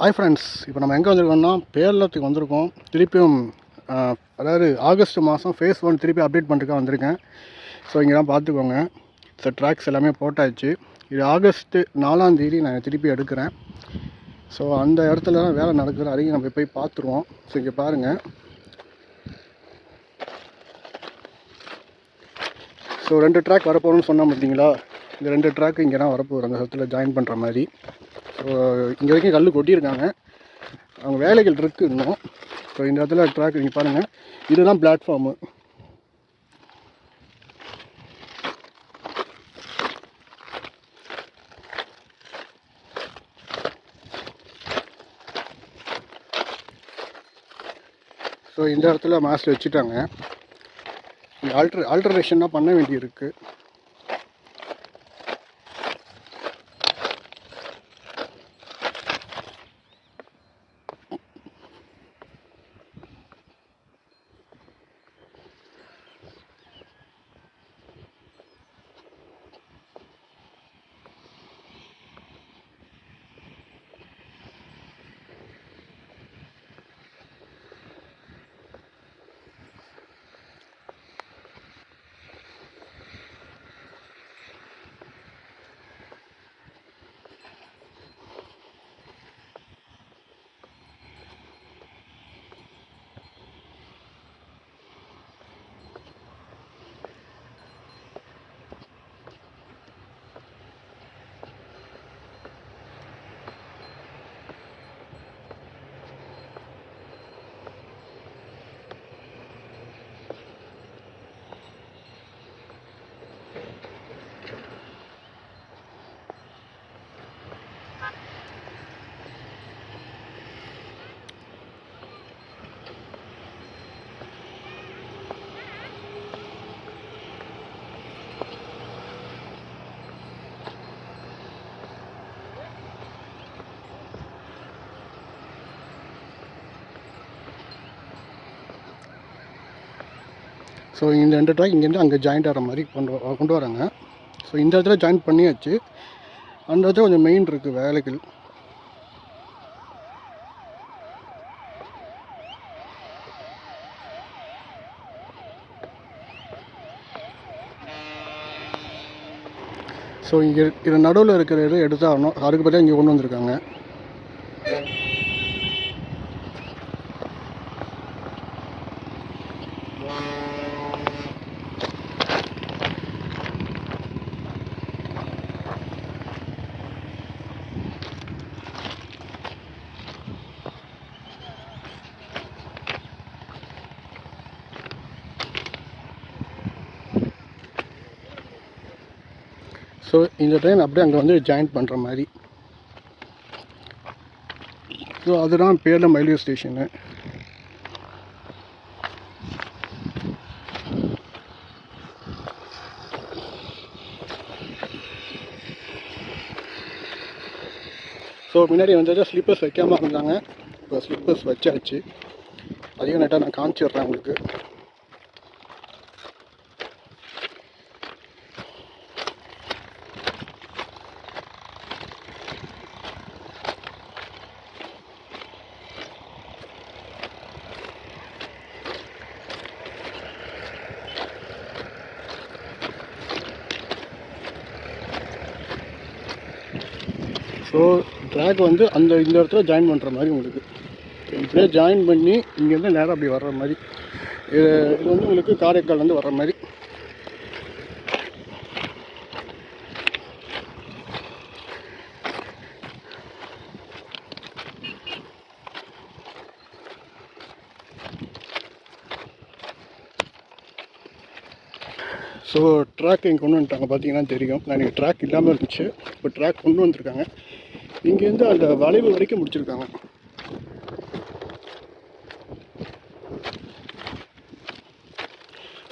Hi friends இப்போ நம்ம எங்கே வந்திருக்கோம்னா பேரளத்துக்கு வந்திருக்கோம். திருப்பியும் அதாவது ஆகஸ்ட் மாதம் ஃபேஸ் ஒன் திருப்பி அப்டேட் பண்ணுறதுக்காக வந்திருக்கேன். ஸோ இங்கெல்லாம் பார்த்துக்கோங்க. ஸோ ட்ராக்ஸ் எல்லாமே போட்டாச்சு. இது ஆகஸ்ட்டு நாலாந்தேதி நான் திருப்பி எடுக்கிறேன். ஸோ அந்த இடத்துல தான் வேலை நடக்குது. அதையும் நம்ம போய் பார்த்துருவோம். ஸோ இங்கே பாருங்கள் ஸோ ரெண்டு ட்ராக் வரப்போகிறோம்னு சொன்னால் பார்த்தீங்களா இந்த ரெண்டு ட்ராக்கு இங்கே தான் வரப்போகுது. அந்த இடத்துல ஜாயின் பண்ணுற மாதிரி. இங்கே வரைக்கும் கல் கொட்டியிருக்காங்க. அவங்க வேலைகள் இருக்குது இன்னும். ஸோ இந்த இடத்துல ட்ராக் நீங்கள் பாருங்கள் இதுதான் பிளாட்ஃபார்மு ஸோ இந்த இடத்துல மாஸ்டர் வச்சுட்டாங்க. இங்கே ஆல்ட்ரு ஆல்ட்ரேஷன்லாம் பண்ண வேண்டியிருக்கு. ஸோ இந்த ரெண்டு ட்ராக் இங்கேருந்து அங்கே ஜாயிண்ட் ஆகிற மாதிரி கொண்டு வ- கொண்டு வராங்க. ஸோ இந்த இடத்துல ஜாயின் பண்ணியாச்சு. அந்த இடத்துல கொஞ்சம் மெயின் இருக்குது வேலைகள். ஸோ இங்கே இது நடுவில் இருக்கிற இது எடுத்தாகணும். அதுக்கு பதிலாக இங்கே கொண்டு வந்திருக்காங்க ஸோ இந்த ட்ரெயின் அப்படியே அங்கே வந்து ஜாயின் பண்ணுற மாதிரி. ஸோ அதுதான் பேரில் ரயில்வே ஸ்டேஷனு ஸோ முன்னாடி வந்தது ஸ்லிப்பர்ஸ் வைக்காமல் இருந்தாங்க. இப்போ ஸ்லிப்பர்ஸ் வச்சாச்சு. அதையும் நைட்டாக நான் காமிச்சிடுறேன் உங்களுக்கு ஸோ ட்ராக் வந்து அந்த இந்த இடத்துல ஜாயின் பண்ணுற மாதிரி உங்களுக்கு. இப்படியே ஜாயின் பண்ணி இங்கேருந்து நேராக அப்படி வர்ற மாதிரி. இது இது வந்து உங்களுக்கு காரைக்கால்லேருந்து வர்ற மாதிரி. ஸோ ட்ராக் இங்கே கொண்டு வந்துட்டாங்க பார்த்தீங்கன்னா தெரியும். நான் இங்கே ட்ராக் இல்லாமல் இருந்துச்சு இப்போ ட்ராக் கொண்டு வந்திருக்காங்க. இங்கேருந்து அந்த வளைவு வரைக்கும் முடிச்சிருக்காங்க.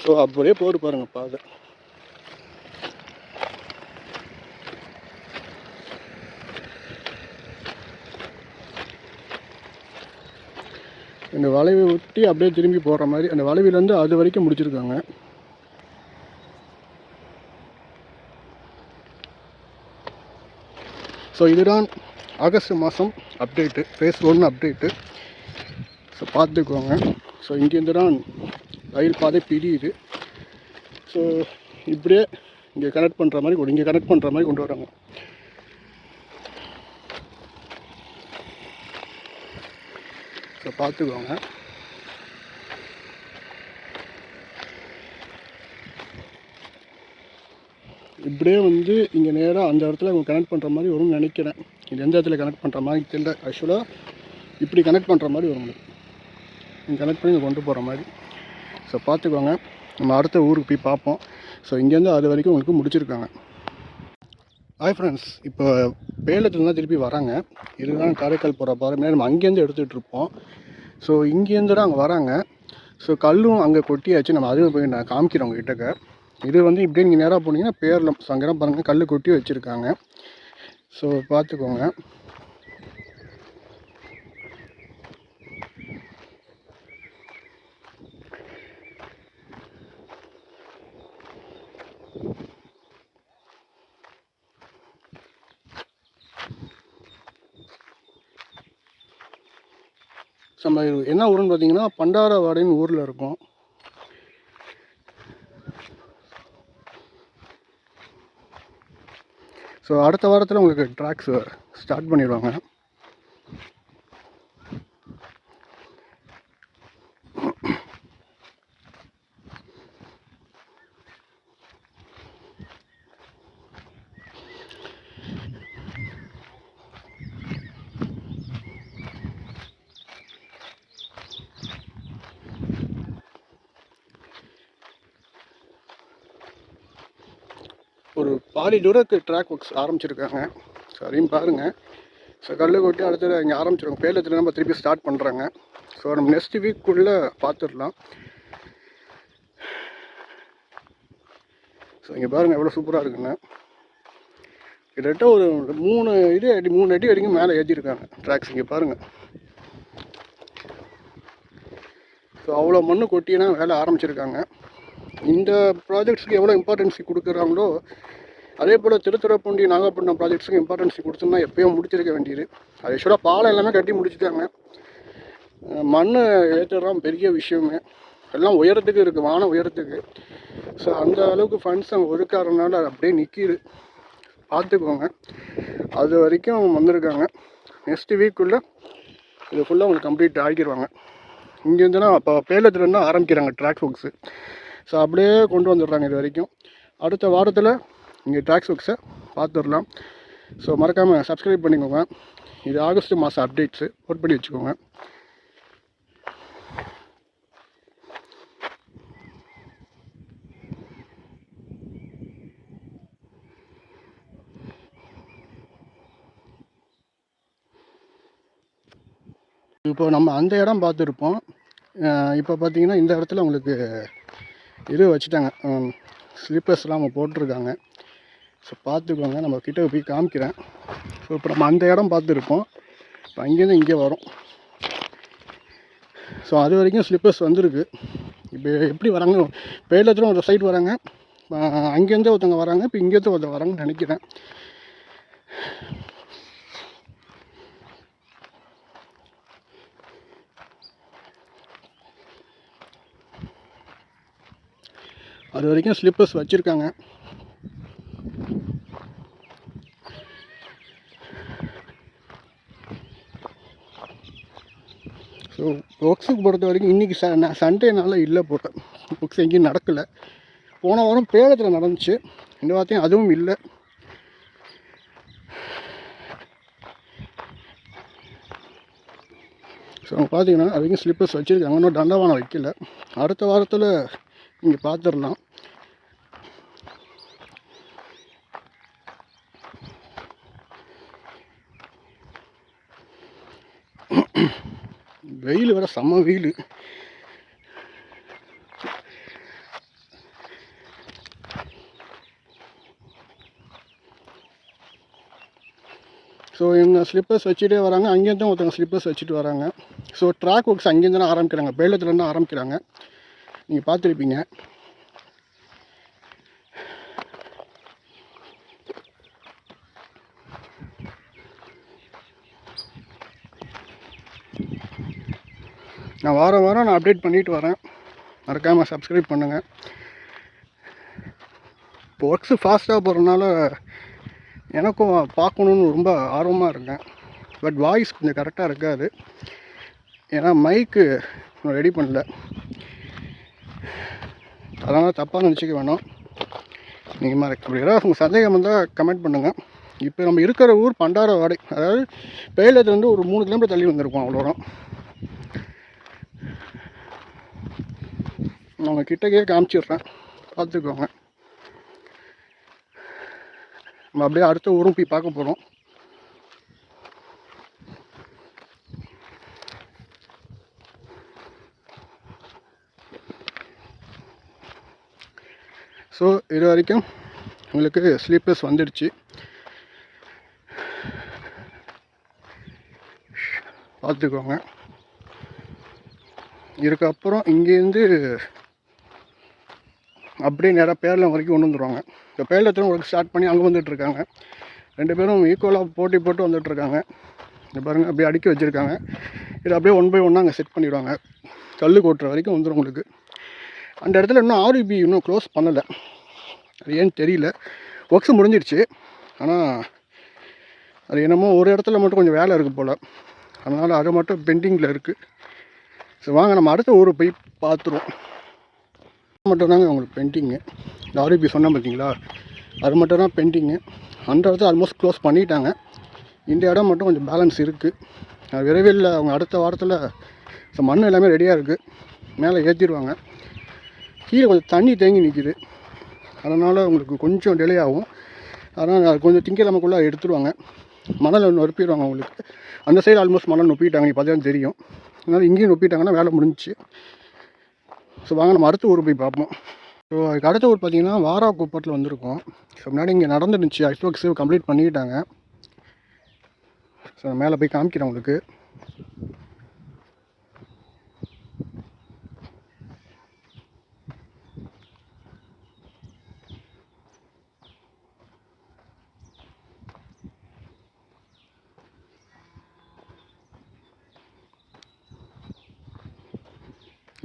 ஸோ அப்படியே போடு பாருங்க பாதை. இந்த வளைவை ஒட்டி அப்படியே திரும்பி போகிற மாதிரி அந்த வளைவிலேருந்து அது வரைக்கும் முடிச்சிருக்காங்க. ஸோ இதுதான் ஆகஸ்ட் மாதம் update phase one update so பார்த்துக்கோங்க. ஸோ இங்கேருந்து தான் ரயில் பாதை பிரியுது. ஸோ இப்படியே இங்கே கனெக்ட் பண்ணுற மாதிரி கொண்டு இங்கே கனெக்ட் பண்ணுற மாதிரி கொண்டு வராங்க. ஸோ பார்த்துக்கோங்க. இப்படியே வந்து இங்கே நேராக அந்த இடத்துல அவங்க கனெக்ட் பண்ணுற மாதிரி வரும்னு நினைக்கிறேன். இது எந்த இடத்துல கனெக்ட் பண்ணுற மாதிரி தெரியல. ஆக்சுவலாக இப்படி கனெக்ட் பண்ணுற மாதிரி வரும். இங்கே கனெக்ட் பண்ணி இங்கே கொண்டு போகிற மாதிரி. ஸோ பார்த்துக்கோங்க. நம்ம அடுத்த ஊருக்கு போய் பார்ப்போம். ஸோ இங்கேருந்து அது வரைக்கும் உங்களுக்கு முடிச்சிருக்காங்க. ஹாய் ஃப்ரெண்ட்ஸ் இப்போ பேலத்துல தான் திருப்பி வராங்க. இதுதான் காரைக்கால் போகிற பாரு நம்ம அங்கேருந்து எடுத்துகிட்டு இருப்போம். ஸோ இங்கேருந்து தான் அங்கே வராங்க. ஸோ கல்லும் அங்கே கொட்டியாச்சு. நம்ம அதுவும் போய் நான் காமிக்கிறேன் உங்ககிட்டக்க. இது வந்து இப்படி நீங்கள் நேராக போனீங்கன்னா பேரில் சங்கரம் பாருங்கள் கல் கொட்டி வச்சுருக்காங்க. ஸோ பார்த்துக்கோங்க நம்ம என்ன ஊருன்னு பார்த்தீங்கன்னா பண்டாரவாடின்னு ஊரில் இருக்கும். ஸோ அடுத்த வாரத்தில் உங்களுக்கு ட்ராக்ஸ் ஸ்டார்ட் பண்ணிடுவாங்க. ஒரு பாதி தூரத்துக்கு ட்ராக் ஒர்க்ஸ் ஆரம்பிச்சிருக்காங்க. ஸோ அதையும் பாருங்கள் ஸோ கல் கொட்டி அடுத்தது இங்கே ஆரம்பிச்சிருக்கோம் பேலத்தில் நம்ம திருப்பி ஸ்டார்ட் பண்ணுறாங்க ஸோ நம்ம நெக்ஸ்ட் வீக்குள்ளே பார்த்துடலாம் ஸோ இங்கே பாருங்கள் எவ்வளோ சூப்பராக இருக்குன்னு. கிட்டத்தட்ட ஒரு மூணு இது அடி மூணு அடி வரைக்கும் மேலே ஏற்றிருக்காங்க ட்ராக்ஸ் இங்கே பாருங்கள் ஸோ அவ்வளோ மண்ணு கொட்டினா வேலை ஆரம்பிச்சிருக்காங்க. இந்த ப்ராஜெக்ட்ஸுக்கு எவ்வளோ இம்பார்ட்டன்ஸி கொடுக்குறாங்களோ அதே போல் திருத்துறைப்பூண்டி நாகப்பட்டினம் ப்ராஜெக்ட்ஸுக்கு இம்பார்ட்டன்ஸி கொடுத்துன்னா எப்பயும் முடிச்சிருக்க வேண்டியது. அது ஆக்சுவலாக பாலம் எல்லாமே கட்டி முடிச்சிட்டாங்க. மண் ஏற்றுறதான் பெரிய விஷயமே. எல்லாம் உயரத்துக்கு இருக்குது வானம் உயரத்துக்கு. ஸோ அந்த அளவுக்கு ஃபண்ட்ஸ் அங்கே ஒதுக்காதனால அது அப்படியே நிற்கிது பார்த்துக்கோங்க. அது வரைக்கும் வந்திருக்காங்க. நெக்ஸ்ட் வீக்குள்ளே இது ஃபுல்லாக உங்களுக்கு கம்ப்ளீட் ஆகிடுவாங்க இங்கேருந்துன்னா அப்போ பேலத்துலேருந்து ஆரம்பிக்கிறாங்க ட்ராக் ஒர்க்ஸு ஸோ அப்படியே கொண்டு வந்துடுறாங்க இது வரைக்கும். அடுத்த வாரத்தில் இங்கே டேக்ஸ் ஒர்க்ஸை பார்த்துடலாம் ஸோ மறக்காமல் சப்ஸ்கிரைப் பண்ணிக்கோங்க. இது ஆகஸ்ட் மாதம் அப்டேட்ஸு நோட் பண்ணி வச்சுக்கோங்க. இப்போ நம்ம அந்த இடம் பார்த்துருப்போம். இப்போ பார்த்தீங்கன்னா இந்த இடத்துல உங்களுக்கு இது வச்சுட்டாங்க. ஸ்லீப்பர்ஸ்லாம் அவங்க போட்டிருக்காங்க. ஸோ பார்த்துக்கோங்க. நம்ம கிட்டே போய் காமிக்கிறேன். ஸோ இப்போ நம்ம அந்த இடம் பார்த்துருப்போம். இப்போ அங்கேருந்து இங்கே வரும். ஸோ அது வரைக்கும் ஸ்லிப்பர்ஸ் வந்திருக்கு. இப்போ எப்படி வராங்க? பேலத்தில் ஒரு சைடு வராங்க. அங்கேருந்தே அங்கேருந்து ஒருத்தவங்க வராங்க. இப்போ இங்கேருந்து ஒருத்தவங்க வராங்கன்னு நினைக்கிறேன். அது வரைக்கும் ஸ்லிப்பர்ஸ் வச்சுருக்காங்க. ஸோ ஒர்க்ஸுக்கு பொறுத்த வரைக்கும் இன்றைக்கி ச சண்டேனால இல்லை போட்டேன் ஒர்க்ஸ் எங்கேயும் நடக்கலை. போன வாரம் பேரத்தில் நடந்துச்சு. இந்த வார்த்தையும் அதுவும் இல்லை. ஸோ பார்த்தீங்கன்னா அது வரைக்கும் ஸ்லிப்பர்ஸ் வச்சுருக்காங்க. இன்னும் தண்டவானம் வைக்கல. அடுத்த வாரத்தில் இங்கே பார்த்துருந்தோம் வெயில் வேறு செம்ம வெயில். ஸோ இவங்க ஸ்லிப்பர்ஸ் வச்சுட்டே வராங்க. அங்கேருந்து ஒருத்தவங்க ஸ்லிப்பர்ஸ் வச்சுட்டு வராங்க. ஸோ ட்ராக் ஒர்க்ஸ் அங்கேருந்து தான் ஆரம்பிக்கிறாங்க. பேலத்துலேருந்து ஆரம்பிக்கிறாங்க. நீங்கள் பார்த்துருப்பீங்க. நான் வாரம் வாரம் நான் அப்டேட் பண்ணிட்டு வரேன். மறக்காமல் சப்ஸ்கிரைப் பண்ணுங்கள் இப்போ ஒர்க்ஸு ஃபாஸ்ட்டாக போகிறதுனால எனக்கும் பார்க்கணுன்னு ரொம்ப ஆர்வமாக இருந்தேன் பட் வாய்ஸ் கொஞ்சம் கரெக்டாக இருக்காது. ஏன்னா மைக்கு ரெடி பண்ணல. அதனால் தப்பாக நினச்சிக்க வேணும். நீங்கள் மாதிரி அப்படி ஏதாவது உங்கள் சந்தேகம் வந்தால் கமெண்ட் பண்ணுங்கள் இப்போ நம்ம இருக்கிற ஊர் பண்டாரவாடை அதாவது பேலத்துலேருந்து ஒரு மூணு கிலோமீட்டர் தள்ளி வந்திருக்கோம் அவ்வளோ தூரம் நான் உங்கள் கிட்டக்கே காமிச்சிடுறேன். பார்த்துக்கோங்க. நம்ம அப்படியே அடுத்த ஊரும் போய் பார்க்க போகிறோம் ஸோ இது வரைக்கும் உங்களுக்கு ஸ்லீப்பர்ஸ் வந்துடுச்சு. பார்த்துக்கோங்க. இதுக்கப்புறம் இங்கேருந்து அப்படியே நேராக பேரளம் வரைக்கும் கொண்டு வந்துடுவாங்க இப்போ பேரளத்தில் உங்களுக்கு ஸ்டார்ட் பண்ணி அங்கே வந்துட்டுருக்காங்க. ரெண்டு பேரும் ஈக்குவலாக போட்டி போட்டு வந்துட்டுருக்காங்க. இந்த பாருங்கள் அப்படியே அடுக்கி வச்சுருக்காங்க. இது அப்படியே ஒன் பை ஒன்னாக அங்கே செட் பண்ணிவிடுவாங்க கல் கொட்டுற வரைக்கும் வந்துடும் உங்களுக்கு. அந்த இடத்துல இன்னும் ஆர்இபி இன்னும் க்ளோஸ் பண்ணலை. அது ஏன்னு தெரியல. ஒர்க்ஸ் முடிஞ்சிருச்சு. ஆனால் அது என்னமோ ஒரு இடத்துல மட்டும் கொஞ்சம் வேலை இருக்குது போல். அதனால் அது மட்டும் பெண்டிங்கில் இருக்குது சரி வாங்க நம்ம அடுத்த ஊர் போய் பார்த்துருவோம் மட்டும்தாங்க உங்களுக்கு பெண்டிங்கு இந்த ஆர்இபி சொன்னேன் பார்த்தீங்களா அது மட்டும் தான் பெண்டிங்கு அந்த இடத்த ஆல்மோஸ்ட் க்ளோஸ் பண்ணிட்டாங்க. இந்த இடம் மட்டும் கொஞ்சம் பேலன்ஸ் இருக்குது விரைவில் அவங்க அடுத்த வாரத்தில் மண் எல்லாமே ரெடியாக இருக்குது மேலே ஏற்றிடுவாங்க கீழே கொஞ்சம் தண்ணி தேங்கி நிற்கிது அதனால் உங்களுக்கு கொஞ்சம் டிலே ஆகும். அதனால் கொஞ்சம் திங்கக்கிழமைக்குள்ளே எடுத்துருவாங்க. மணல் நொப்பிடுவாங்க உங்களுக்கு அந்த சைடு ஆல்மோஸ்ட் மணல் நொப்பிட்டாங்க. இப்போ தான் தெரியும். அதனால் இங்கேயும் நொப்பிட்டாங்கன்னா வேலை முடிஞ்சிச்சு. ஸோ வாங்க நம்ம அடுத்த ஊர் போய் பார்ப்போம். ஸோ அதுக்கு அடுத்த ஊர் பார்த்திங்கன்னா வாரா கூப்பத்தில் வந்திருக்கோம். ஸோ முன்னாடி இங்கே நடந்துருந்துச்சு. ஐஸ்பாக்ஸ் கம்ப்ளீட் பண்ணிக்கிட்டாங்க ஸோ மேலே போய் காமிக்கிறேன் உங்களுக்கு.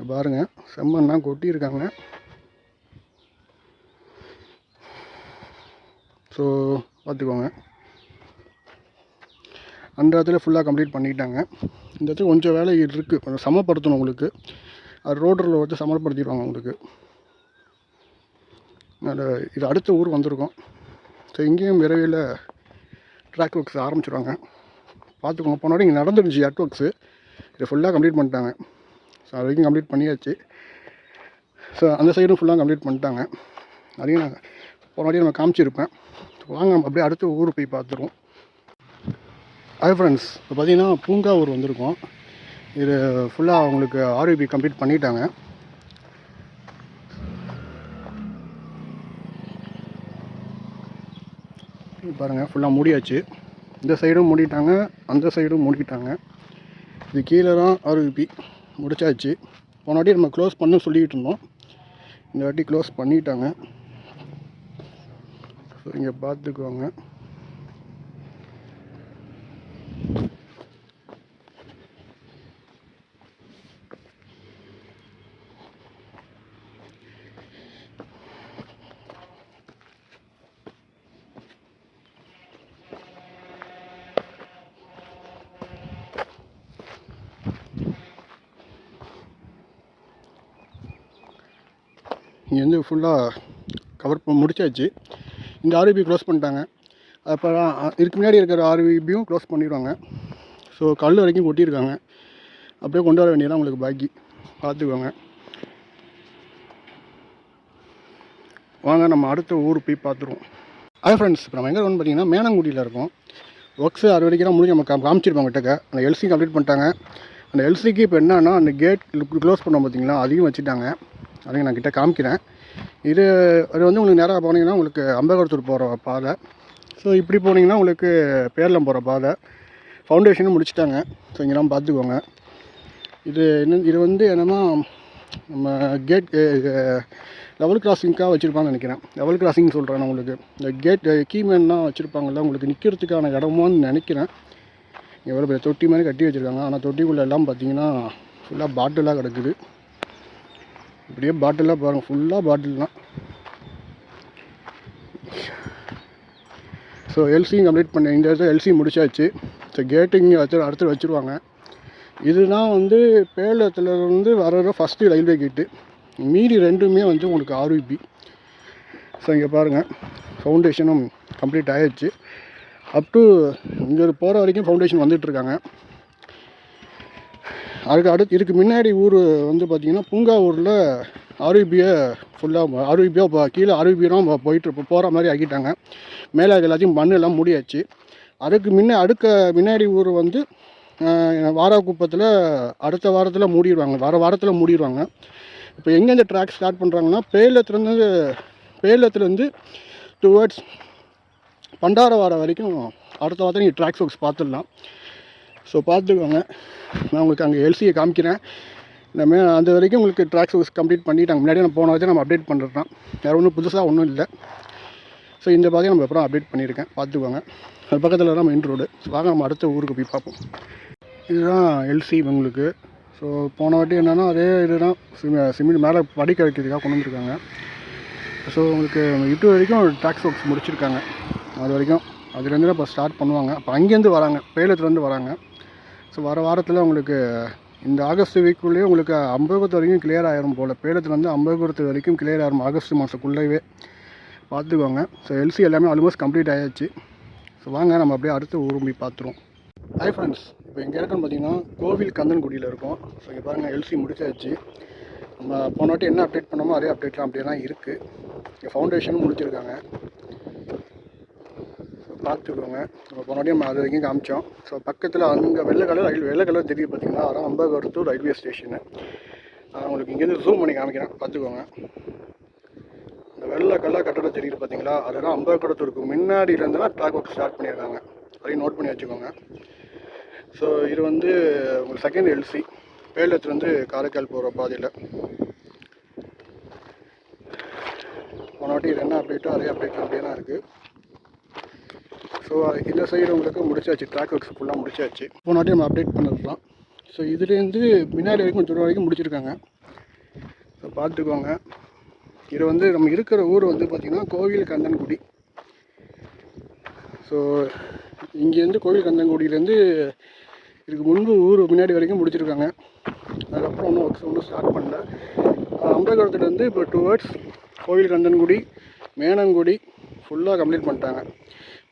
பாருங்கள் செம்மண்ணா கொட்டியிருக்காங்க. ஸோ பார்த்துக்கோங்க. அந்த இடத்துல ஃபுல்லாக கம்ப்ளீட் பண்ணிட்டாங்க. இந்த இடத்துல கொஞ்சம் வேலை இருக்குது கொஞ்சம் சமப்படுத்தணும் உங்களுக்கு. அது ரோடரில் வச்சு சமப்படுத்திடுவாங்க உங்களுக்கு. அதில் இது அடுத்த ஊர் வந்திருக்கோம். ஸோ இங்கேயும் விரைவில் ட்ராக் ஒர்க்ஸ் ஆரம்பிச்சிருவாங்க. பார்த்துக்கோங்க போனோட இங்கே நடந்துருந்துச்சு அட் ஒர்க்ஸு இதை ஃபுல்லாக கம்ப்ளீட் பண்ணிட்டாங்க. ஸோ அது வரைக்கும் கம்ப்ளீட் பண்ணியாச்சு. ஸோ அந்த சைடும் ஃபுல்லாக கம்ப்ளீட் பண்ணிட்டாங்க. அதையும் நான் போனாடி நம்ம காமிச்சிருப்பேன். வாங்க நம்ம அப்படியே அடுத்த ஊர் போய் பார்த்துருவோம். ஹாய் ஃப்ரெண்ட்ஸ் இப்போ பார்த்தீங்கன்னா பூங்கா ஊர் வந்திருக்கோம். இது ஃபுல்லாக அவங்களுக்கு ஆர்யூபி கம்ப்ளீட் பண்ணிட்டாங்க. பாருங்கள் ஃபுல்லாக மூடியாச்சு. இந்த சைடும் மூடிட்டாங்க அந்த சைடும் மூடிட்டாங்க இது கீழே தான் ஆர்விபி முடிச்சாச்சு. போன வாட்டி நம்ம க்ளோஸ் பண்ண சொல்லிக்கிட்டு இருந்தோம். இந்த வாட்டி க்ளோஸ் பண்ணிட்டாங்க. ஸோ இங்கே பார்த்துக்கோங்க இங்கே வந்து ஃபுல்லாக கவர் முடிச்சாச்சு. இந்த ஆர்விபி க்ளோஸ் பண்ணிட்டாங்க. அப்புறம் இதுக்கு முன்னாடி இருக்கிற ஆர்விபியும் க்ளோஸ் பண்ணிடுவாங்க ஸோ கல் வரைக்கும் கொட்டியிருக்காங்க. அப்படியே கொண்டு வர வேண்டியதான் உங்களுக்கு பாக்கி. பார்த்துக்கோங்க வாங்க நம்ம அடுத்த ஊர் போய் பார்த்துருவோம் ஹாய் ஃப்ரெண்ட்ஸ் இப்போ நம்ம எங்கே இருக்கோம்னு பார்த்தீங்கன்னா மேனங்குடியில் இருக்கோம். ஒர்க்ஸு அது வரைக்கும் தான் முடிஞ்சு நம்ம காமிச்சிருப்பாங்க கிட்டக்க அந்த எல்சி கம்ப்ளீட் பண்ணிட்டாங்க. அந்த எல்சிக்கு இப்போ என்னன்னா அந்த கேட் க்ளோஸ் பண்ணோம் பார்த்தீங்களா அதையும் வச்சுட்டாங்க. அதையும் நான் கிட்டே காமிக்கிறேன். இது அது வந்து உங்களுக்கு நேராக போனீங்கன்னா உங்களுக்கு அம்பகரத்தூர் போகிற பாதை. ஸோ இப்படி போனீங்கன்னா உங்களுக்கு பேரளம் போகிற பாதை. ஃபவுண்டேஷனும் முடிச்சுட்டாங்க. ஸோ இங்கெல்லாம் பார்த்துக்கோங்க. இது என்ன இது வந்து என்னன்னா நம்ம கேட் லெவல் கிராசிங்க்காக வச்சுருப்பான்னு நினைக்கிறேன். லெவல் கிராசிங் சொல்கிறேன் உங்களுக்கு. இந்த கேட் கீமேன்லாம் வச்சுருப்பாங்கல்ல உங்களுக்கு நிற்கிறதுக்கான இடமான்னு நினைக்கிறேன். இங்கே எவ்வளோ பெரிய தொட்டி மாதிரி கட்டி வச்சுருக்காங்க. ஆனால் தொட்டிக்குள்ளே எல்லாம் பார்த்தீங்கன்னா ஃபுல்லாக பாட்டிலாக கிடக்குது. இப்படியே பாட்டிலாக பாருங்கள் ஃபுல்லாக பாட்டில் தான். ஸோ எல்சியும் கம்ப்ளீட் பண்ண இந்த இடத்துல எல்சி முடிச்சாச்சு. ஸோ கேட்டு இங்கே வச்சு அடுத்து வச்சுருவாங்க. இதுதான் வந்து பேலத்தில் இருந்து வர்ற ஃபஸ்ட்டு ரயில்வே கேட்டு மீதி ரெண்டுமே வந்து உங்களுக்கு ஆர்விபி ஸோ இங்கே பாருங்கள் ஃபவுண்டேஷனும் கம்ப்ளீட் ஆகிடுச்சு அப் டு இங்கே போகிற வரைக்கும் ஃபவுண்டேஷன் வந்துட்டுருக்காங்க அதுக்கு அடுத்து இதுக்கு முன்னாடி ஊர் வந்து பார்த்திங்கன்னா பூங்கா ஊரில் ஆர்விபியை ஃபுல்லாக ஆர்விபியாக இப்போ கீழே ஆர்விபியெலாம் போயிட்டு போகிற மாதிரி ஆக்கிட்டாங்க. மேலே அது எல்லாத்தையும் மண்ணெல்லாம் எல்லாம் மூடியாச்சு. அதுக்கு முன்ன அடுக்க முன்னாடி ஊர் வந்து வாரக்குப்பத்தில் வாராக்குப்பத்தில் அடுத்த வாரத்தில் மூடிடுவாங்க. வர வாரத்தில் மூடிடுவாங்க. இப்போ எங்கே இந்த ட்ராக் ஸ்டார்ட் பண்ணுறாங்கன்னா பேலத்துலேருந்து பேலத்துலேருந்து டுவர்ட்ஸ் பண்டாரவாரம் வரைக்கும் அடுத்த வாரத்தில் நீங்கள் ட்ராக்ஸ் ஒர்க்ஸ் பார்த்துடலாம். ஸோ பார்த்துக்கோங்க. நான் உங்களுக்கு அங்கே எல்சியை காமிக்கிறேன். நம்ம அந்த வரைக்கும் உங்களுக்கு ட்ராக்ஸ் ஒர்க்ஸ் கம்ப்ளீட் பண்ணிட்டாங்க. முன்னாடியே நான் போன வச்சு நம்ம அப்டேட் பண்ணுறது வேறு ஒன்றும் புதுசாக ஒன்றும் இல்லை. ஸோ இந்த பாதையை நம்ம அப்புறம் அப்டேட் பண்ணியிருக்கேன். பார்த்துக்கோங்க. அது பக்கத்தில் தான் மெயின் ரோடு வாங்க நம்ம அடுத்த ஊருக்கு போய் பார்ப்போம். இதுதான் எல்சி உங்களுக்கு ஸோ போன வாட்டி என்னென்னா அதே இதுதான். சிமி சிமெண்ட் மேலே படிக்க வைக்கிறதுக்காக கொண்டு வந்துருக்காங்க. ஸோ உங்களுக்கு இது வரைக்கும் டேக்ஸ் ஒர்க்ஸ் முடிச்சிருக்காங்க. அது வரைக்கும். அதுலேருந்து தான் இப்போ ஸ்டார்ட் பண்ணுவாங்க. அப்போ அங்கேருந்து வராங்க. பேலத்துலேருந்து வராங்க. ஸோ வர வாரத்தில் உங்களுக்கு இந்த ஆகஸ்ட் வீக்குள்ளேயே உங்களுக்கு அம்பகுத்து வரைக்கும் கிளியர் ஆயிரும் போல். பேலத்துலேருந்து அம்பகுத்து வரைக்கும் கிளியர் ஆயிரும் ஆகஸ்ட் மாதத்துக்குள்ளேயே பார்த்துக்கோங்க. ஸோ எல்சி எல்லாமே ஆல்மோஸ்ட் கம்ப்ளீட் ஆயாச்சு. ஸோ வாங்க நம்ம அப்படியே அடுத்து ஊரும்பி போய் பார்த்துருவோம் ஹாய் ஃப்ரெண்ட்ஸ் இப்போ எங்கே இருக்குன்னு பார்த்தீங்கன்னா கோவில் கந்தன்குடியில் இருக்கோம். ஸோ இங்கே பாருங்கள் எல்சி முடிச்சாச்சு. நம்ம போன வாட்டி என்ன அப்டேட் பண்ணோமோ அதே அப்டேட்லாம் அப்படியே தான் இருக்குது இங்கே ஃபவுண்டேஷனும் முடிச்சிருக்காங்க. பார்த்துக்கோங்க. இப்போ நம்ம அது வரைக்கும் காமிச்சோம். ஸோ பக்கத்தில் அங்கே வெள்ளை கலர் ரயில் வெள்ளை கலர் தெரியும் பார்த்தீங்கன்னா அதான் அம்பகர் ரயில்வே ஸ்டேஷனு. நான் உங்களுக்கு இங்கேருந்து ஜூம் பண்ணி காமிக்கிறேன். பார்த்துக்கோங்க. அந்த வெள்ளை கலர் கட்டடம் தெரியுது பார்த்தீங்களா அதுதான் அம்பகரத்தூருக்கு முன்னாடி தான் ட்ராக் ஒர்க் ஸ்டார்ட் பண்ணியிருக்காங்க. அதையும் நோட் பண்ணி வச்சுக்கோங்க. ஸோ இது வந்து உங்களுக்கு செகண்ட் எல்சி பேலத்துலேருந்து காரைக்கால் போகிற பாதையில். போன வாட்டி இது என்ன அப்டேட்டோ அதே அப்டேட் அப்படியே தான் இருக்குது ஸோ இந்த சைடு முடிச்சாச்சு. ட்ராக் ஒர்க்ஸ் ஃபுல்லாக முடிச்சாச்சு. போன வாட்டி நம்ம அப்டேட் பண்ணது தான் ஸோ இதுலேருந்து முன்னாடி வரைக்கும் தூரம் வரைக்கும் முடிச்சிருக்காங்க. ஸோ பார்த்துக்கோங்க. இது வந்து நம்ம இருக்கிற ஊர் வந்து பார்த்திங்கன்னா கோவில் கந்தன்குடி. ஸோ இங்கேருந்து கோவில் கந்தன்குடியிலேருந்து இதுக்கு முன்பு ஊர் முன்னாடி வரைக்கும் முடிச்சிருக்காங்க. அதுக்கப்புறம் ஒன்றும் ஒர்க்ஸ் ஒன்றும் ஸ்டார்ட் பண்ணல. அம்பகரத்துலேருந்து இப்போ டூ வேர்ட்ஸ் கோவில் கந்தன்குடி மேனங்குடி ஃபுல்லாக கம்ப்ளீட் பண்ணிட்டாங்க.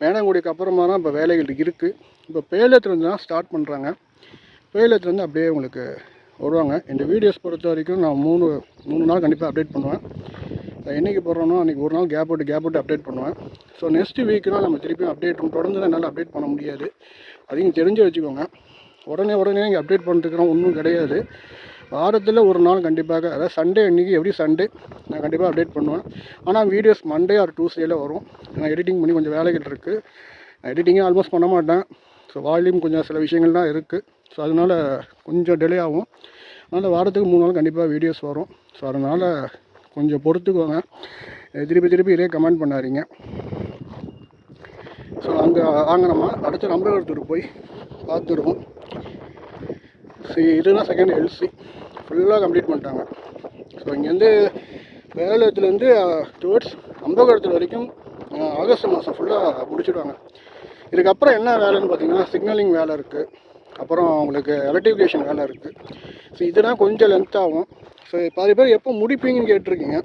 மேனங்குடிக்கு அப்புறமா தான் இப்போ வேலைகள் இருக்குது இப்போ பேலத்துலேருந்து தான் ஸ்டார்ட் பண்ணுறாங்க பேலத்துலேருந்து அப்படியே உங்களுக்கு வருவாங்க. இந்த வீடியோஸ் பொறுத்த வரைக்கும் நான் மூணு மூணு நாள் கண்டிப்பாக அப்டேட் பண்ணுவேன். என்றைக்கு போடுறோனோ அன்றைக்கி ஒரு நாள் கேப் விட்டு கேப் விட்டு அப்டேட் பண்ணுவேன். ஸோ நெக்ஸ்ட் வீக்னால் நம்ம திருப்பியும் அப்டேட் தொடர்ந்து என்னால் அப்டேட் பண்ண முடியாது. அதையும் தெரிஞ்சு வச்சுக்கோங்க. உடனே உடனே இங்கே அப்டேட் பண்ணிட்டுருக்கிறோம் ஒன்றும் கிடையாது. வாரத்தில் ஒரு நாள் கண்டிப்பாக அதாவது சண்டே அன்றைக்கி எவ்ரி சண்டே நான் கண்டிப்பாக அப்டேட் பண்ணுவேன். ஆனால் வீடியோஸ் மண்டே ஆர் டூஸ்டேல வரும். நான் எடிட்டிங் பண்ணி கொஞ்சம் வேலைகள் இருக்குது நான் எடிட்டிங்கே ஆல்மோஸ்ட் பண்ண மாட்டேன். ஸோ வால்யூம் கொஞ்சம் சில விஷயங்கள்லாம் இருக்குது ஸோ அதனால் கொஞ்சம் டிலே ஆகும். அதனால் வாரத்துக்கு மூணு நாள் கண்டிப்பாக வீடியோஸ் வரும். ஸோ அதனால் கொஞ்சம் பொறுத்துக்கோங்க. திருப்பி திருப்பி இதே கமெண்ட் பண்ணாதீங்க. ஸோ அங்கே வாங்க நம்ம. அடுத்த நம்பகத்தூர் போய் பார்த்துருவோம். சரி இதுதான் செகண்ட் எல்சி ஃபுல்லாக கம்ப்ளீட் பண்ணிட்டாங்க. ஸோ இங்கேருந்து வேலத்துலேருந்து டுவர்ட்ஸ் அம்பகரத்தில் வரைக்கும் ஆகஸ்ட் மாதம் ஃபுல்லாக முடிச்சுடுவாங்க. இதுக்கப்புறம் என்ன வேலைன்னு பார்த்தீங்கன்னா சிக்னலிங் வேலை இருக்குது அப்புறம் உங்களுக்கு எலக்ட்ரிஃபிகேஷன் வேலை இருக்குது ஸோ இதெல்லாம் கொஞ்சம் லென்த் ஆகும். ஸோ பாதி பேர் எப்போ முடிப்பீங்கன்னு கேட்டிருக்கீங்க.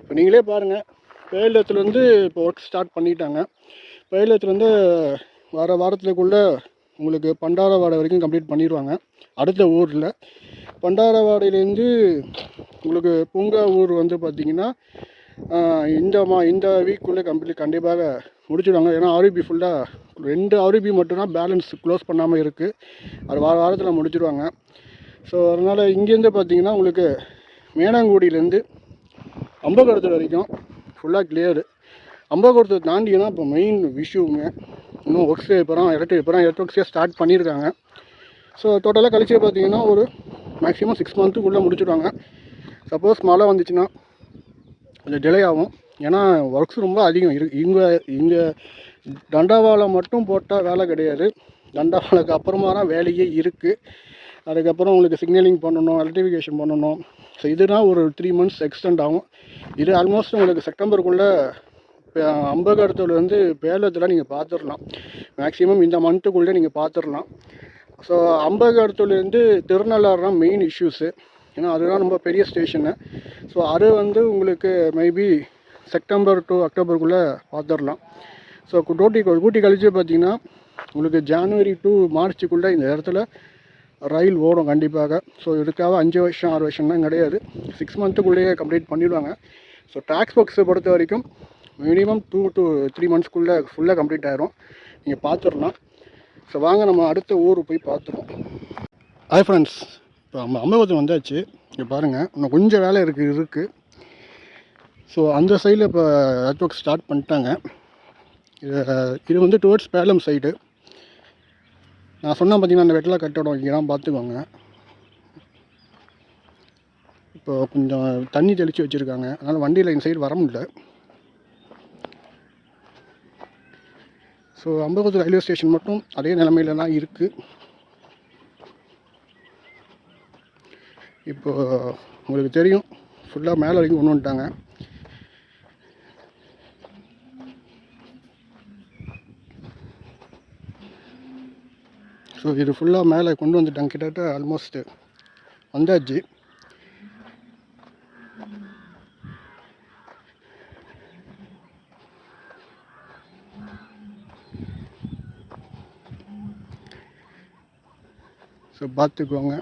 இப்போ நீங்களே பாருங்கள் பயிலத்துலேருந்து இப்போ ஒர்க் ஸ்டார்ட் பண்ணிட்டாங்க. பயிலத்துலேருந்து வர வாரத்துக்குள்ளே உங்களுக்கு பண்டாரவாடை வரைக்கும் கம்ப்ளீட் பண்ணிடுவாங்க. அடுத்த ஊரில். பண்டாரவாடையிலேருந்து உங்களுக்கு பூங்கா ஊர் வந்து பார்த்திங்கன்னா இந்த மா இந்த வீக்குள்ளே கம்ப்ளீட் கண்டிப்பாக முடிச்சிடுவாங்க. ஏன்னா ஆர்பிபி ஃபுல்லாக ரெண்டு ஆர்பிபி மட்டும்தான் பேலன்ஸ் க்ளோஸ் பண்ணாமல் இருக்குது அது வார வாரத்தில் முடிச்சிடுவாங்க. ஸோ அதனால் இங்கேருந்து பார்த்தீங்கன்னா உங்களுக்கு மேனாங்குடியிலேருந்து அம்பகரத்து வரைக்கும் ஃபுல்லாக கிளியரு அம்பகரத்தை தாண்டிங்கன்னா இப்போ மெயின் விஷயங்க இன்னும் ஒர்க்ஸ் இப்போ தான் எலக்ட்ரிக் இப்போ தான் எலக்ட்ரிக்ஸே ஸ்டார்ட் பண்ணியிருக்காங்க ஸோ டோட்டலாக கழிச்சு பார்த்தீங்கன்னா ஒரு மேக்ஸிமம் சிக்ஸ் மந்த்துக்குள்ளே முடிச்சிடுவாங்க. சப்போஸ் மழை வந்துச்சுன்னா கொஞ்சம் டிலே ஆகும். ஏன்னா ஒர்க்ஸ் ரொம்ப அதிகம். இரு இங்கே இங்கே தண்டாவாவில் மட்டும் போட்டால் வேலை கிடையாது. தண்டாவாலுக்கு அப்புறமா தான் வேலையே இருக்குது அதுக்கப்புறம் உங்களுக்கு சிக்னலிங் பண்ணணும் எலக்ட்ரிஃபிகேஷன் பண்ணணும். ஸோ இதுனால் ஒரு த்ரீ மந்த்ஸ் எக்ஸ்டெண்ட் ஆகும். இது ஆல்மோஸ்ட் உங்களுக்கு செப்டம்பருக்குள்ளே அம்பகடத்துலேருந்து பேலத்தில் நீங்கள் பார்த்துடலாம். மேக்ஸிமம் இந்த மந்த்துக்குள்ளே நீங்கள் பார்த்துடலாம். ஸோ அம்பகரத்துலேருந்து திருநள்ளாறு தான் மெயின் இஷ்யூஸு ஏன்னா அதுதான் ரொம்ப பெரிய ஸ்டேஷனு ஸோ அது வந்து உங்களுக்கு மேபி செப்டம்பர் டு அக்டோபருக்குள்ளே பார்த்துடலாம். ஸோ டோட்டி கூட்டி கழிச்சு பார்த்தீங்கன்னா உங்களுக்கு ஜான்வரி டு மார்ச்சுக்குள்ளே இந்த இடத்துல ரயில் ஓடும் கண்டிப்பாக. ஸோ இதுக்காக அஞ்சு வருஷம் ஆறு வருஷம்லாம் கிடையாது. சிக்ஸ் மந்த்துக்குள்ளேயே கம்ப்ளீட் பண்ணிடுவாங்க. ஸோ டேக்ஸ் பாக்ஸை பொறுத்த வரைக்கும் மினிமம் டூ டு த்ரீ மந்த்ஸ்க்குள்ளே ஃபுல்லாக கம்ப்ளீட் ஆயிரும். நீங்கள் பார்த்துடலாம். ஸோ வாங்க நம்ம அடுத்த ஊர் போய் பார்த்துருவோம் ஹாய் ஃப்ரெண்ட்ஸ் இப்போ நம்ம அமராவதி வந்தாச்சு. இங்கே பாருங்கள் இன்னும் கொஞ்சம் வேலை இருக்குது இருக்குது ஸோ அந்த சைடில் இப்போ எர்த் ஒர்க் ஸ்டார்ட் பண்ணிட்டாங்க. இது இது வந்து டுவர்ட்ஸ் பேலம் சைடு நான் சொன்னேன் பார்த்தீங்கன்னா அந்த வெட்டலா கட்டடம் இங்கே தான் பார்த்துக்கோங்க. இப்போ கொஞ்சம் தண்ணி தெளித்து வச்சுருக்காங்க. அதனால் வண்டியில் இந்த சைடு வர முடியல. ஸோ அம்பகத்தூர் ரயில்வே ஸ்டேஷன் மட்டும் அதே நிலமையில தான் இருக்குது இப்போ உங்களுக்கு தெரியும் ஃபுல்லாக மேலே வரைக்கும் கொண்டு வந்துட்டாங்க. ஸோ இது ஃபுல்லாக மேலே கொண்டு வந்துட்டாங்க. கிட்டத்தட்ட ஆல்மோஸ்ட்டு வந்தாச்சு. ஸோ பார்த்துக்கோங்க.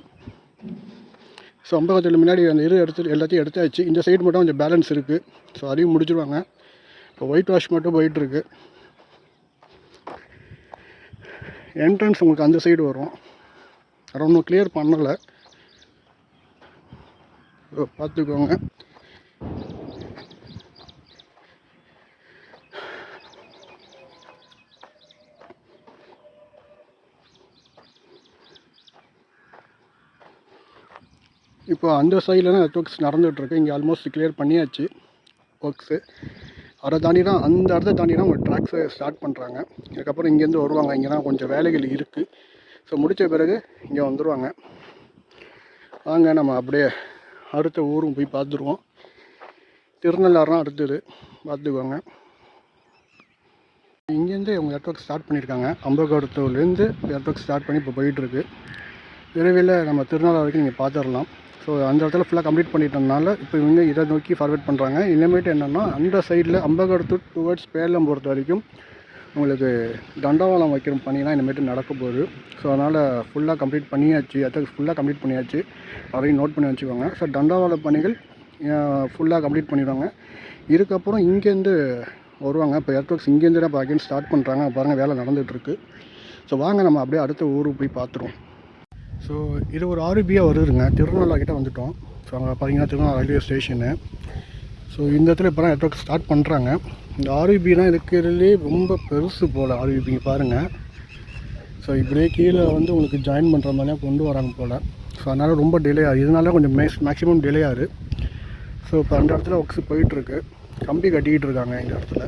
ஸோ அம்பகத்தில் முன்னாடி அந்த இரு எடுத்து எல்லாத்தையும் எடுத்தாச்சு. இந்த சைடு மட்டும் கொஞ்சம் பேலன்ஸ் இருக்குது ஸோ அதையும் முடிச்சிருவாங்க. இப்போ ஒயிட் வாஷ் மட்டும் போயிட்டுருக்கு. என்ட்ரன்ஸ் உங்களுக்கு அந்த சைடு வரும். அதை ஒன்றும் கிளியர் பண்ணலை. பார்த்துக்கோங்க. இப்போ அந்த சைடில் தான் ஒர்க்ஸ் நடந்துகிட்ருக்கு. இங்கே ஆல்மோஸ்ட் கிளியர் பண்ணியாச்சு ஒர்க்ஸு அதை தாண்டி தான் அந்த இடத்த தாண்டி தான் அவங்க ட்ராக்ஸை ஸ்டார்ட் பண்ணுறாங்க அதுக்கப்புறம் இங்கேருந்து வருவாங்க. இங்கே தான் கொஞ்சம் வேலைகள் இருக்குது ஸோ முடித்த பிறகு இங்கே வந்துடுவாங்க வாங்க நம்ம அப்படியே அடுத்த ஊரும் போய் பார்த்துருவோம். திருநள்ளாறுலாம் அடுத்தது பார்த்துக்கோங்க. இங்கேருந்து அவங்க நெட்ஒர்க் ஸ்டார்ட் பண்ணியிருக்காங்க. அம்பகோடத்தூர்லேருந்து நெட்ஒர்க் ஸ்டார்ட் பண்ணி இப்போ போயிட்டுருக்கு. விரைவில் நம்ம திருநாள் வரைக்கும் நீங்கள் பார்த்துடலாம். ஸோ அந்த இடத்துல ஃபுல்லாக கம்ப்ளீட் பண்ணிட்டதுனால இப்போ இவங்க இதை நோக்கி ஃபார்வேர்ட் பண்ணுறாங்க இனிமேட்டு என்னென்னா அந்த சைடில் அம்பகடுத்து டுவர்ட்ஸ் பேரளம் பொறுத்த வரைக்கும் உங்களுக்கு தண்டவாளம் வைக்கிற பணிலாம் இனிமேட்டு நடக்க போகுது. ஸோ அதனால் ஃபுல்லாக கம்ப்ளீட் பண்ணியாச்சு. அதை ஃபுல்லாக கம்ப்ளீட் பண்ணியாச்சு. அதையும் நோட் பண்ணி வச்சுக்கோங்க. ஸோ தண்டவாள பணிகள் ஃபுல்லாக கம்ப்ளீட் பண்ணிடுவாங்க. இதுக்கப்புறம் இங்கேருந்து வருவாங்க. இப்போ எர்த்ஒர்க்ஸ் இங்கேருந்து தான் இப்போ அகைன் ஸ்டார்ட் பண்ணுறாங்க பாருங்கள் வேலை நடந்துகிட்ருக்கு ஸோ வாங்க நம்ம அப்படியே அடுத்த ஊருக்கு போய் பார்த்துருவோம். ஸோ இது ஒரு ஆர்பியாக வருதுங்க. திருநெல்வேலா கிட்ட வந்துட்டோம். ஸோ அங்கே பார்த்தீங்கன்னா திருநெல்வேலி ரயில்வே ஸ்டேஷனு ஸோ இந்த இடத்துல இப்போ தான் நெட்ஒர்க் ஸ்டார்ட் பண்ணுறாங்க இந்த ஆர்பிபி இருக்கிறதுலே ரொம்ப பெருசு போல் ஆர்பிபி பாருங்கள் ஸோ இப்படியே கீழே வந்து உங்களுக்கு ஜாயின் பண்ணுற மாதிரியாக கொண்டு வராங்க போல். ஸோ அதனால் ரொம்ப டிலே ஆகுது. இதனால கொஞ்சம் மேக்ஸ் மேக்ஸிமம் டிலே ஆகுது. ஸோ இப்போ அந்த இடத்துல ஒர்க்ஸ் போயிட்டுருக்கு கம்பி கட்டிக்கிட்டு இருக்காங்க இந்த இடத்துல.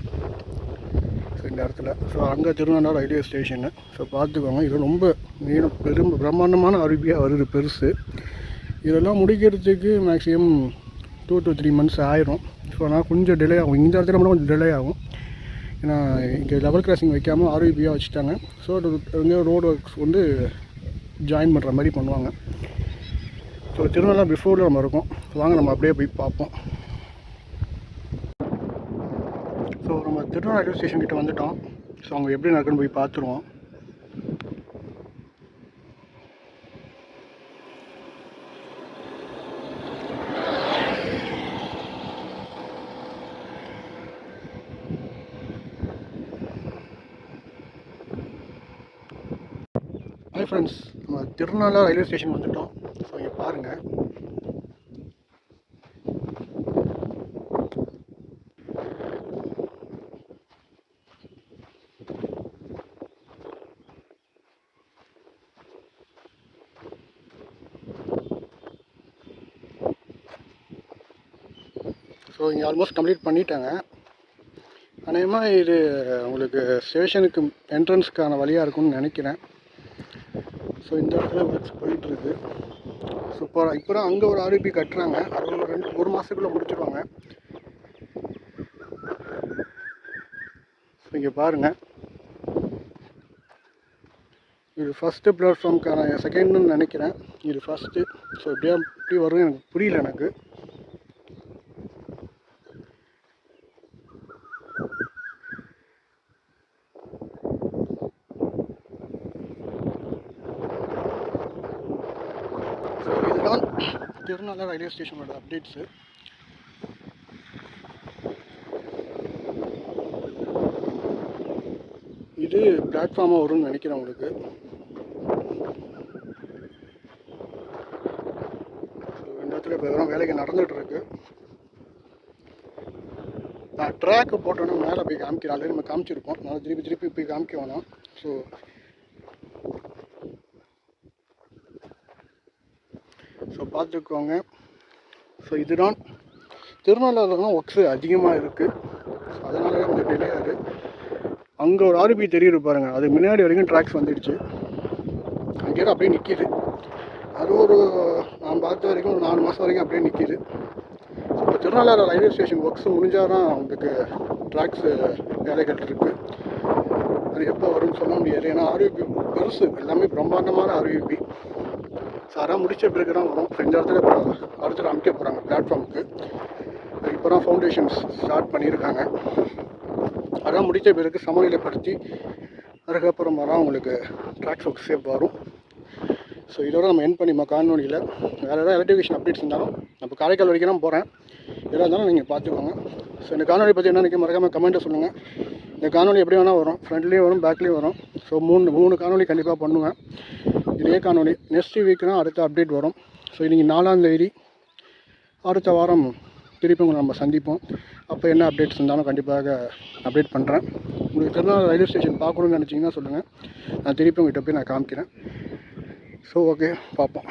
இந்த இடத்துல. ஸோ அங்கே திருநெல்வேலி ரயில்வே ஸ்டேஷனு ஸோ பார்த்துக்கோங்க இது ரொம்ப மீன் பெரும் பிரம்மாண்டமான அருவியாக வருது பெருசு. இதெல்லாம் முடிக்கிறதுக்கு maximum two to three months ஆயிரும். ஸோ அதனால் கொஞ்சம் டிலே ஆகும். இந்த இடத்துல மட்டும் கொஞ்சம் டிலே ஆகும். ஏன்னா இங்கே லெவல் கிராசிங் வைக்காமல் ஆர்விபியாக வச்சுட்டாங்க. ஸோ இங்கே ரோடு ஒர்க்ஸ் வந்து ஜாயின் பண்ணுற மாதிரி பண்ணுவாங்க. ஸோ திருநெல்லாம் பிஃபோரில் நம்ம இருக்கோம். வாங்க நம்ம அப்படியே போய் பார்ப்போம் ஸோ நம்ம ரயில்வே ஸ்டேஷன் கிட்ட வந்துட்டோம். ஸோ அவங்க எப்படி நடக்குன்னு போய் பார்த்துருவோம். ஹாய் ஃப்ரெண்ட்ஸ் நம்ம திருநாளா ரயில்வே ஸ்டேஷன் வந்துட்டோம் ஸோ இங்கே பாருங்கள் ஸோ இங்கே ஆல்மோஸ்ட் கம்ப்ளீட் பண்ணிட்டாங்க. அநேகமாக இது உங்களுக்கு ஸ்டேஷனுக்கு என்ட்ரன்ஸ்க்கான வழியாக இருக்கும்னு நினைக்கிறேன். ஸோ இந்த இடத்துல ஒர்க்ஸ் போயிட்டுருக்கு. சூப்பராக இப்போ தான் அங்கே ஒரு ஆர்பி கட்டுறாங்க. அது ஒரு ரெண்டு ஒரு மாதத்துக்குள்ளே முடிச்சிருவாங்க. ஸோ இங்கே பாருங்கள் இது ஃபஸ்ட்டு பிளாட்ஃபார்முக்கான செகண்ட்னு நினைக்கிறேன். இது ஃபஸ்ட்டு ஸோ இப்படியா எப்படி வரும் எனக்கு புரியல எனக்கு ஸோ இதுதான் திருநெல்வேலி ரயில்வே ஸ்டேஷனோட அப்டேட்ஸு இது பிளாட்ஃபார்மாக வரும்னு நினைக்கிறேன் உங்களுக்கு. ஸோ இந்த இடத்துல இப்போ வெறும் வேலைக்கு நடந்துகிட்டு இருக்கு. நான் ட்ராக்கு போட்டோன்னே மேலே போய் காமிக்கிறேன். ஆல்ரெடி நம்ம காமிச்சிருப்போம். நான் திருப்பி திருப்பி போய் காமிக்க வேணாம். ஸோ ஸோ பார்த்துக்கோங்க. ஸோ இதுதான் திருநள்ளாறுலாம் தான் ஒர்க்ஸு அதிகமாக இருக்குது அதனால கொஞ்சம் டிலே ஆகுது அங்கே ஒரு ஆர்பி தெரியுது பாருங்க. அது முன்னாடி வரைக்கும் ட்ராக்ஸ் வந்துடுச்சு. அங்கேயே அப்படியே நிற்கிது அது ஒரு நான் பார்த்த வரைக்கும் ஒரு நாலு மாதம் வரைக்கும் அப்படியே நிற்கிது இப்போ திருநள்ளாறு ரயில்வே ஸ்டேஷன் ஒர்க்ஸ் முடிஞ்சால் தான் உங்களுக்கு ட்ராக்ஸு வேலைகள் இருக்குது அது எப்போ வரும்னு சொல்ல முடியாது. ஏன்னா ஆர்விபி பெருசு. எல்லாமே பிரம்மாண்டமான ஆர்விபி சாரா முடித்த பிறகு தான் வரும். இந்த இடத்துல இப்போ அடுத்தது அமைக்க போகிறாங்க பிளாட்ஃபார்முக்கு இப்போ தான் ஃபவுண்டேஷன்ஸ் ஸ்டார்ட் பண்ணியிருக்காங்க. அதான் முடித்த பிறகு சமநிலைப்படுத்தி அதுக்கப்புறம் வர உங்களுக்கு ட்ராக்ஸ் ஒர்க் சேஃப் வரும். ஸோ இதோட நம்ம என் பண்ணிமா காணொலியில் வேறு ஏதாவது எலக்ட்ரிஃபிகேஷன் அப்டேட்ஸ் இருந்தாலும் நம்ம காரைக்கால் வரைக்கும் தான் போகிறேன் எதாக இருந்தாலும் நீங்கள் பார்த்துக்கோங்க. ஸோ இந்த காணொலி பற்றி என்ன நினைக்க மறக்காமல் கமெண்ட்டை சொல்லுங்கள் இந்த காணொலி எப்படி வேணால் வரும். ஃப்ரண்ட்லேயும் வரும் பேக்லேயும் வரும். ஸோ மூணு மூணு காணொலி கண்டிப்பாக பண்ணுவேன். இதே காணொலி நெக்ஸ்ட் வீக்னால் அடுத்த அப்டேட் வரும். ஸோ இன்றைக்கி நாலாந்தேதி அடுத்த வாரம் திருப்பி உங்களை நம்ம சந்திப்போம். அப்போ என்ன அப்டேட்ஸ் இருந்தாலும் கண்டிப்பாக அப்டேட் பண்ணுறேன் உங்களுக்கு திருநாள் ரயில்வே ஸ்டேஷன் பார்க்கணுன்னு நினச்சிங்கன்னா சொல்லுங்கள் நான் திருப்பி உங்கள்கிட்ட போய் நான் காமிக்கிறேன். ஸோ ஓகே பார்ப்போம்.